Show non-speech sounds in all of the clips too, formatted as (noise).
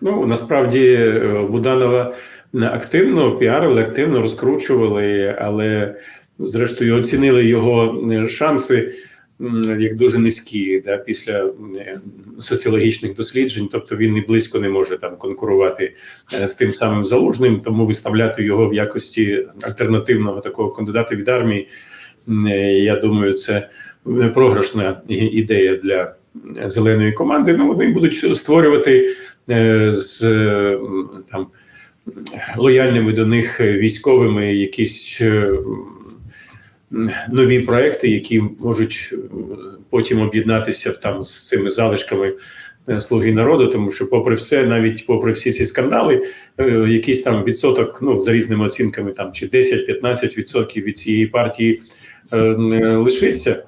Ну насправді е, Буданова активно піарили, активно розкручували, але зрештою оцінили його шанси як дуже низькі да, після соціологічних досліджень. Тобто він і близько не може там конкурувати е, з тим самим залужним, тому виставляти його в якості альтернативного такого кандидата від армії. е, Я думаю, це програшна ідея для зеленої команди. Ну вони будуть створювати з е, там лояльними до них військовими якісь е, нові проекти, які можуть е, потім об'єднатися там з цими залишками. е, Слуги народу, тому що, попри все, навіть попри всі ці скандали, е, якийсь там відсоток, ну за різними оцінками, там чи 10-15 відсотків від цієї партії е, лишиться.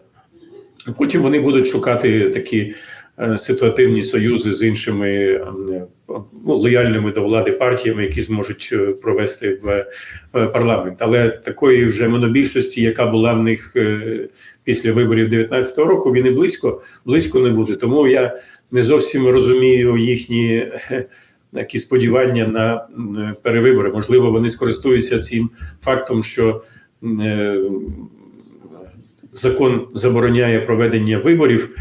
Потім вони будуть шукати такі е, ситуативні союзи з іншими е, ну, лояльними до влади партіями, які зможуть е, провести в е, парламент. Але такої вже монобільшості, яка була в них е, після виборів 19 року, він і близько близько не буде. Тому я не зовсім розумію їхні. е, Такі сподівання на перевибори. Можливо, вони скористуються цим фактом, що е, закон забороняє проведення виборів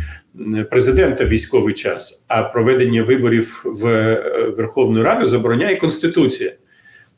президента в військовий час, а проведення виборів в е, Верховну Раду забороняє Конституція.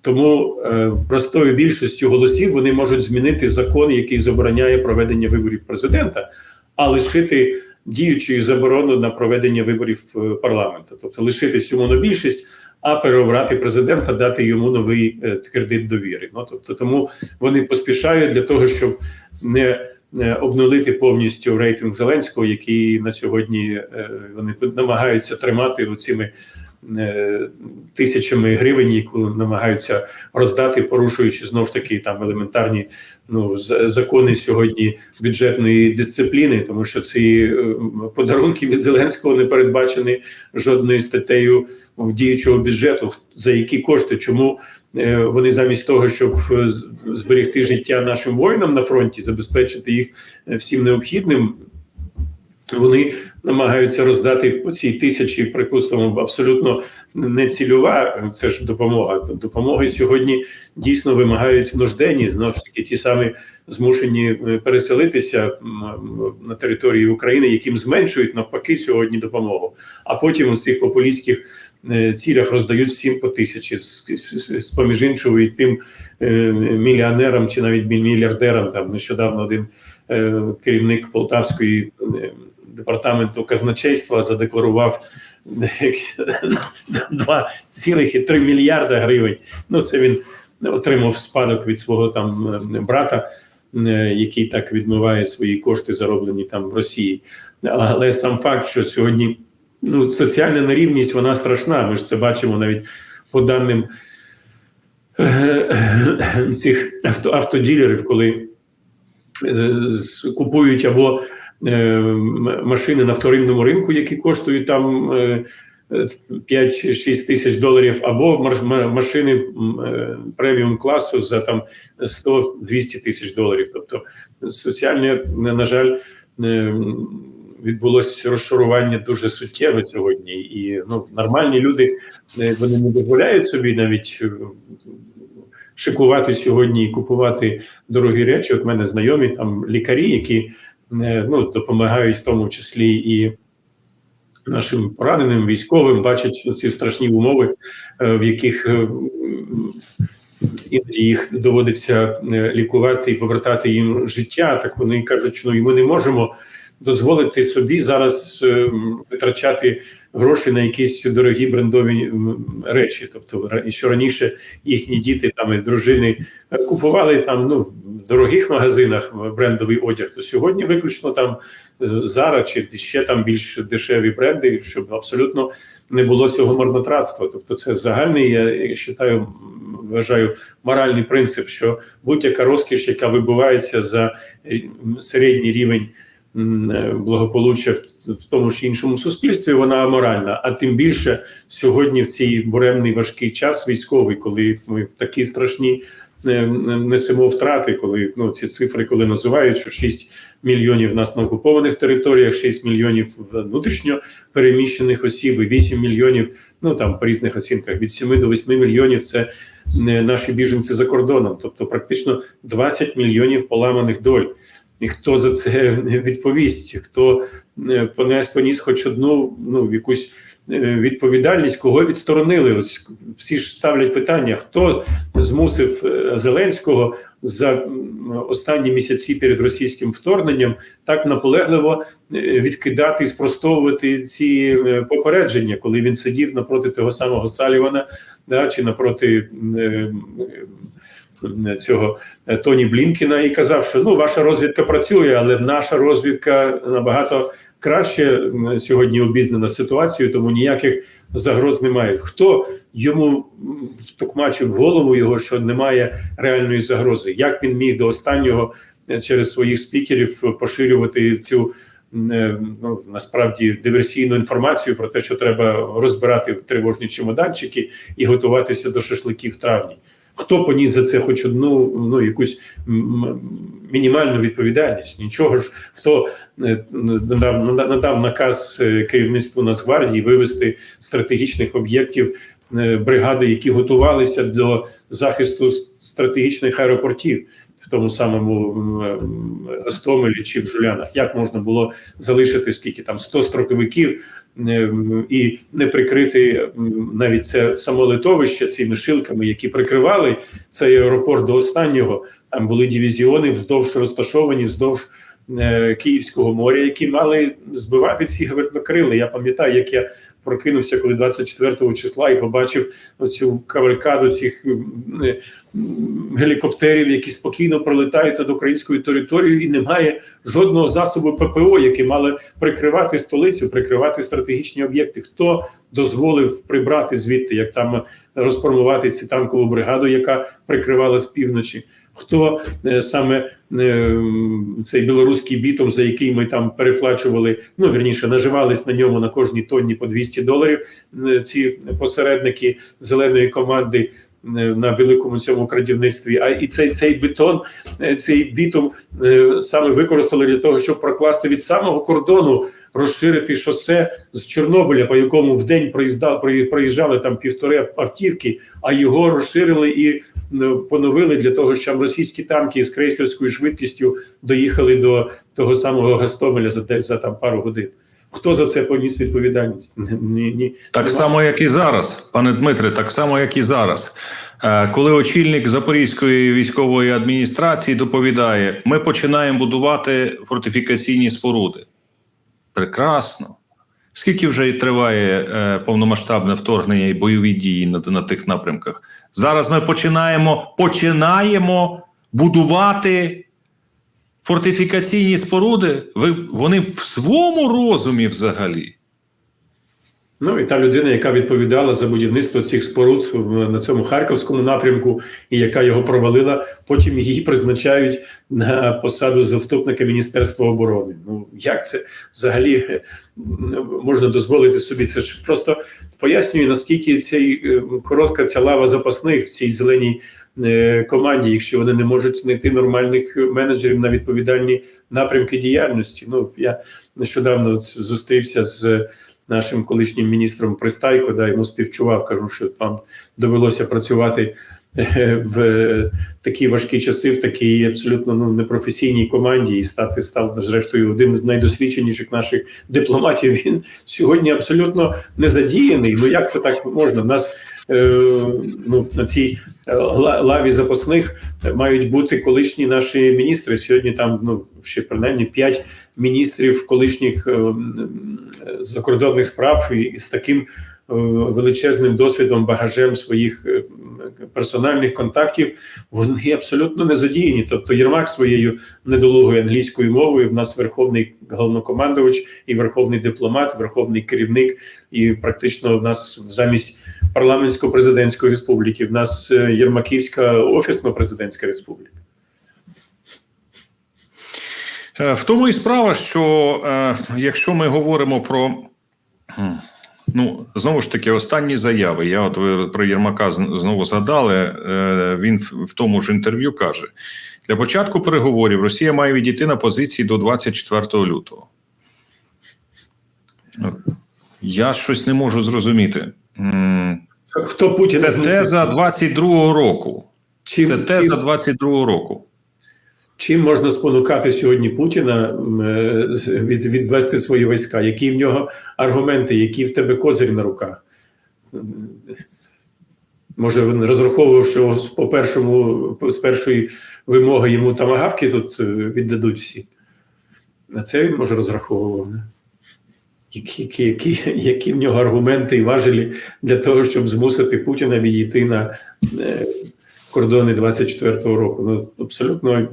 Тому е, простою більшістю голосів вони можуть змінити закон, який забороняє проведення виборів президента, а лишити діючою заборону на проведення виборів е, парламенту, тобто лишити цю монобільшість, а переобрати президента, дати йому новий е, кредит довіри. Ну тобто, тому вони поспішають для того, щоб не е, обнулити повністю рейтинг Зеленського, який на сьогодні е, вони намагаються тримати оціми е, тисячами гривень, яку намагаються роздати, порушуючи знову ж таки там елементарні ну закони сьогодні бюджетної дисципліни, тому що ці е, подарунки від Зеленського не передбачені жодною статтею діючого бюджету. За які кошти, чому е, вони замість того, щоб е, зберегти життя нашим воїнам на фронті, забезпечити їх е, всім необхідним. Вони намагаються роздати по цій тисячі, припустимо, абсолютно не цільова. Це ж допомога. Допомоги сьогодні дійсно вимагають нужденні. Знову ж таки, ті самі змушені е, переселитися на території України, яким зменшують навпаки сьогодні допомогу. А потім у цих популістських е, цілях роздають всім по тисячі з, поміж іншого і тим е, мільйонерам чи навіть мільярдерам. Там нещодавно один е, керівник Полтавської е, департаменту казначейства задекларував 2,3 (laughs) мільярда гривень. Ну це він отримав спадок від свого там е, брата, е, який так відмиває свої кошти, зароблені там в Росії. Але сам факт, що сьогодні ну, соціальна нерівність вона страшна. Ми ж це бачимо навіть по даним е, цих авто, автоділерів, е, з- купують або е, машини на вторинному ринку, які коштують там е, е, 5-6 тисяч доларів, або машини е, преміум класу за там 100-200 тисяч доларів. Тобто соціальне, на жаль, відбулося розшарування дуже суттєве сьогодні, і ну нормальні люди е, вони не дозволяють собі навіть е, шикувати сьогодні і купувати дорогі речі. От мене знайомі там лікарі, які е, ну допомагають в тому числі і. Нашим пораненим військовим бачать ці страшні умови, в яких іноді їх доводиться лікувати і повертати їм життя. Так вони кажуть, що ну, ми не можемо дозволити собі зараз е, витрачати гроші на якісь дорогі брендові речі. Тобто, і що раніше їхні діти там і дружини е, купували там ну в дорогих магазинах брендовий одяг, то сьогодні виключно там Зара чи ще там більш дешеві бренди, щоб абсолютно не було цього марнотратства. Тобто, це загальний, я, вважаю, вважаю моральний принцип, що будь-яка розкіш, яка вибувається за е, середній рівень е, благополуччя в, тому ж іншому суспільстві, вона аморальна. А тим більше сьогодні в цей буремний важкий час військовий, коли ми в такі страшні. е, несемо втрати, коли ну ці цифри, коли називають, що 6 мільйонів нас на окупованих територіях, 6 мільйонів внутрішньо переміщених осіб, і 8 мільйонів, ну там по різних оцінках, від 7 до 8 мільйонів це е, наші біженці за кордоном, тобто практично 20 мільйонів поламаних доль. Хто за це (laughs) відповість, хто е, понес поніс хоч одну ну якусь е, відповідальність, кого відсторонили? Ось всі ж ставлять питання: хто змусив е, Зеленського за останні місяці перед російським вторгненням так наполегливо відкидати і спростовувати ці попередження, коли він сидів напроти того самого Салівана, да, чи напроти. Е, Цього е, Тоні Блінкіна і казав, що ну ваша розвідка працює, але наша розвідка набагато краще сьогодні обізнана ситуацією, тому ніяких загроз немає. Хто йому токмачив голову його, що немає реальної загрози? Як він міг до останнього е, через своїх спікерів поширювати цю ну насправді диверсійну інформацію про те, що треба розбирати тривожні чемоданчики і готуватися до шашликів в травні? Хто поніс за це хоч одну ну якусь мінімальну відповідальність? Нічого ж хто е, надав, надав наказ е, керівництву Нацгвардії вивести стратегічних об'єктів е, бригади, які готувалися до захисту стратегічних аеропортів. В тому самому Гостомелі чи в Жулянах, як можна було залишити скільки там 100 строковиків і не прикрити навіть це само литовище цими шилками, які прикривали цей аеропорт до останнього. Там були дивізіони вздовж розташовані вздовж е, Київського моря, які мали збивати ці гвинтокрили. Я пам'ятаю, як я прокинувся, коли 24 числа і побачив оцю кавалькаду цих е, гелікоптерів, які спокійно пролетають над українською територією, і немає жодного засобу ППО, які мали прикривати столицю, прикривати стратегічні об'єкти. Хто дозволив прибрати звідти, як там розформувати цю танкову бригаду, яка прикривала з півночі? Хто е, саме е, цей білоруський бітом, за який ми там переплачували, ну вірніше наживались на ньому на кожній тонні по 200 доларів. е, Ці посередники зеленої команди е, на великому цьому крадівництві. А і цей цей бетон, е, цей бітум е, саме використали для того, щоб прокласти від самого кордону. Розширити шосе з Чорнобиля, по якому в день проїздав, прої- проїжджали там півтори автівки, а його розширили і поновили для того, щоб російські танки з крейсерською швидкістю доїхали до того самого Гастомеля за за там пару годин. Хто за це поніс відповідальність? Ні, ні. Так Нема само, як і зараз, пане Дмитре, так само, як і зараз. Е, Коли очільник Запорізької військової адміністрації доповідає, ми починаємо будувати фортифікаційні споруди. Прекрасно. Скільки вже триває е, повномасштабне вторгнення і бойові дії на, на тих напрямках? Зараз ми починаємо, починаємо будувати фортифікаційні споруди. Вони в своєму розумі взагалі. Ну і та людина, яка відповідала за будівництво цих споруд на цьому харківському напрямку, і яка його провалила, потім її призначають на посаду заступника Міністерства оборони. Ну як це взагалі е, можна дозволити собі? Це ж просто пояснює наскільки цей е, коротка ця лава запасних в цій зеленій команді, якщо вони не можуть знайти нормальних менеджерів на відповідальні напрямки діяльності. Ну я нещодавно зустрівся з нашим колишнім міністром Пристайко, да, йому співчував, кажу, що вам довелося працювати е, в е, такі важкі часи, в такій абсолютно ну, непрофесійній команді, і стати став зрештою один з найдосвідченіших наших дипломатів. Він сьогодні абсолютно не задіяний. Ну як це так можна? В нас е, ну, на цій е, лаві запасних мають бути колишні наші міністри. Сьогодні там ну ще принаймні п'ять міністрів колишніх е, м, е, закордонних справ і з таким е, величезним досвідом, багажем своїх е, персональних контактів, вони абсолютно не задіяні. Тобто Єрмак своєю недолугою англійською мовою в нас верховний головнокомандувач і верховний дипломат, верховний керівник, і практично в нас замість парламентсько-президентської республіки в нас е, Єрмаківська офісно-президентська республіка. Е, В тому і справа, що е, якщо ми говоримо про Ну, знову ж таки, останні заяви. Я от ви про Єрмака знову згадали. Е, Він в тому ж інтерв'ю каже: для початку переговорів Росія має відійти на позиції до 24 лютого. Ну, Я щось не можу зрозуміти. Хто Путін Це теза 22-го року. Чим, Це теза чим, 22-го року. Чим можна спонукати сьогодні Путіна е, від, відвести свої війська? Які в нього аргументи, які в тебе козирі на руках? Може, він розраховував, що по першому з першої вимоги йому тамагавки тут е, віддадуть всі. На це він може розраховував. Які, які, які, які в нього аргументи і важелі для того, щоб змусити Путіна відійти на е, кордони 24-го року? Ну, абсолютно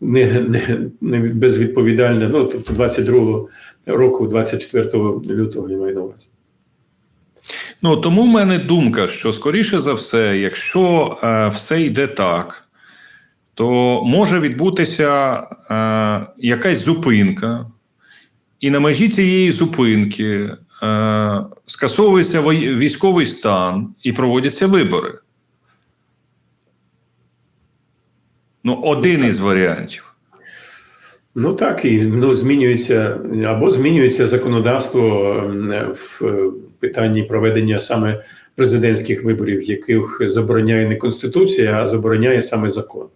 не, не, не безвідповідальне. Ну, тобто 22-го року, 24 лютого, я маю на увазі. Ну тому в мене думка, що скоріше за все, якщо е, все йде так, то може відбутися е, якась зупинка, і на межі цієї зупинки е, скасовується військовий стан і проводяться вибори. Ну, один із варіантів. Ну так і ну змінюється або змінюється законодавство ем, в е, питанні проведення саме президентських виборів, яких забороняє не конституція, а забороняє саме закон.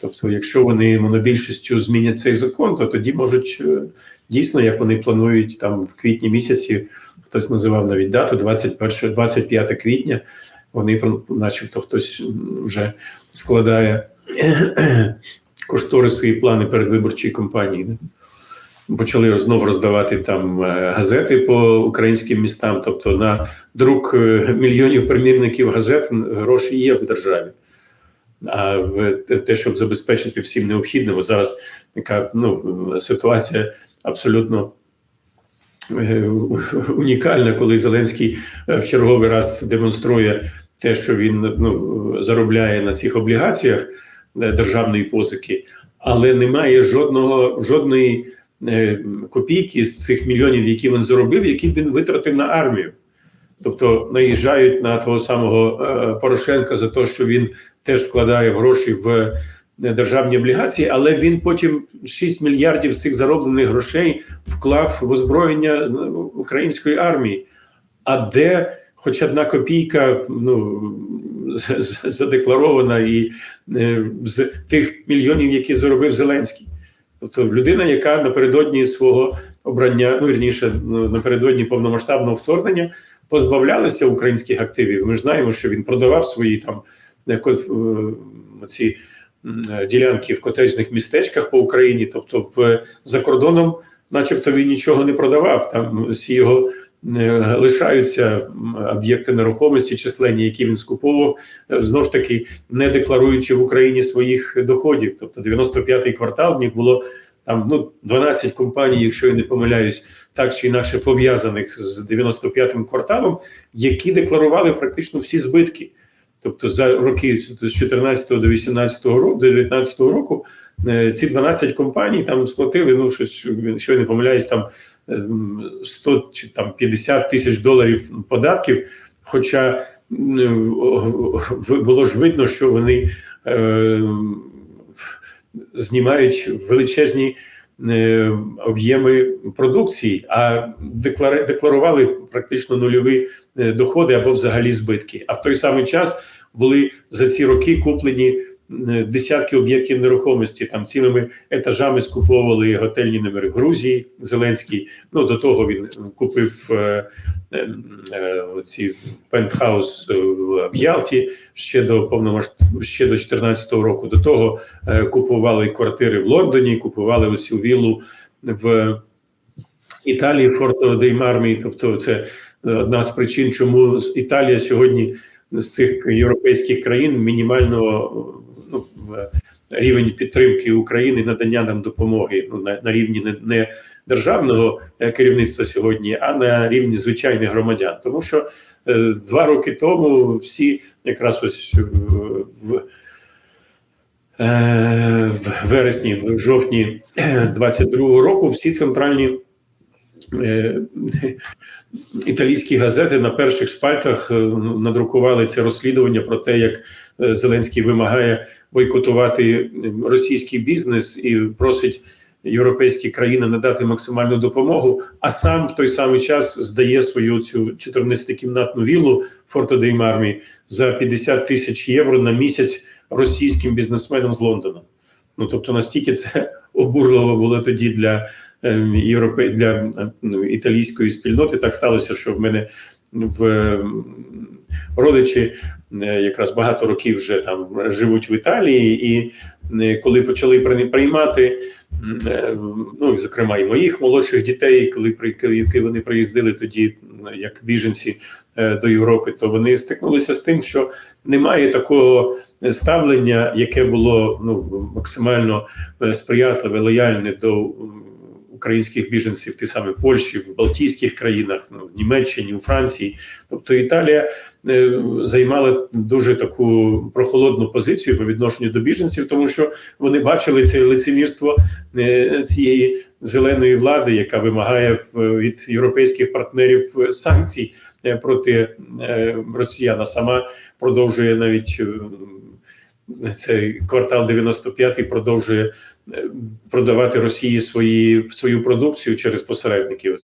Тобто, якщо вони монобільшістю змінять цей закон, то тоді можуть е, дійсно, як вони планують там в квітні місяці, хтось називав навіть дату 21, 25 квітня. Вони, начебто, хтось вже складає (clears throat) кошториси і плани передвиборчої кампанії. Почали знову роздавати там е, газети по українським містам. Тобто на друк е, мільйонів примірників газет гроші є в державі. А в те, щоб забезпечити всім необхідним, зараз така ну, ситуація абсолютно е, унікальна, коли Зеленський в черговий раз демонструє те, що він ну, заробляє на цих облігаціях державної позики, але немає жодного жодної е, копійки з цих мільйонів, які він заробив, які він витратив на армію. Тобто наїжджають на того самого е, Порошенка за те, що він теж вкладає гроші в е, державні облігації, але він потім 6 мільярдів цих зароблених грошей вклав в озброєння української армії. А де хоч одна копійка ну, задекларована і е, з тих мільйонів, які заробив Зеленський? Тобто людина, яка напередодні свого обрання, ну вірніше, напередодні повномасштабного вторгнення, позбавлялися українських активів. Ми ж знаємо, що він продавав свої там е, е, ці ділянки в котеджних містечках по Україні, тобто в за кордоном, начебто, він нічого не продавав. Там всі його лишаються об'єкти нерухомості, численні, які він скуповував, е, знову ж таки, не декларуючи в Україні своїх доходів. Тобто 95-й квартал в них було там ну 12 компаній, якщо я не помиляюсь, так чи інакше пов'язаних з 95-м кварталом, які декларували практично всі збитки. Тобто за роки з 14 до 18 року, до 19 року е, ці 12 компаній там сплатили, ну щось, що я не помиляюсь, там 100 чи там 50 тисяч доларів податків. Хоча було ж видно, що вони е, знімають величезні е, об'єми продукції, а декларували практично нульові е, доходи або взагалі збитки. А в той самий час були за ці роки куплені десятки об'єктів нерухомості. Там цілими етажами скуповували готельні номери в Грузії. Зеленський. Ну до того він купив е, е, е, ці пентхаус е, в Ялті ще до повномасштаб ще до 2014 року. До того е, купували квартири в Лондоні, купували ось цю віллу в Італії, Форто де. Тобто, це е, одна з причин, чому Італія сьогодні з цих європейських країн мінімально ну, е, рівень підтримки України, надання нам допомоги ну, на, на рівні не, не державного е, керівництва сьогодні, а на рівні звичайних громадян. Тому що е, два роки тому всі якраз ось в, в Е, в вересні, в жовтні 22-го року всі центральні італійські газети на перших шпальтах е, надрукували це розслідування про те, як Зеленський вимагає бойкотувати е, російський бізнес і просить європейські країни надати максимальну допомогу, а сам в той самий час здає свою цю 14-кімнатну віллу Форто де за 50 тисяч євро на місяць російським бізнесменам з Лондона. Ну тобто настільки це (laughs) обурливо було тоді для е, європе... для е, ну, італійської спільноти. Так сталося, що в мене в родичі е, якраз багато років вже там живуть в Італії, і коли почали при- приймати, е, ну і зокрема і моїх молодших дітей, коли коли вони приїздили тоді як біженці е, до Європи, то вони стикнулися з тим, що немає такого ставлення, яке було ну максимально сприятливе, лояльне до українських біженців, ті саме Польщі, в Балтійських країнах, ну, в Німеччині, у Франції. Тобто Італія е, займала дуже таку прохолодну позицію по відношенню до біженців, тому що вони бачили це лицемірство е, цієї зеленої влади, яка вимагає в- від європейських партнерів е, санкцій е, проти е, росіян, а сама продовжує навіть. Цей квартал 95 продовжує е, продавати Росії свої свою продукцію через посередників.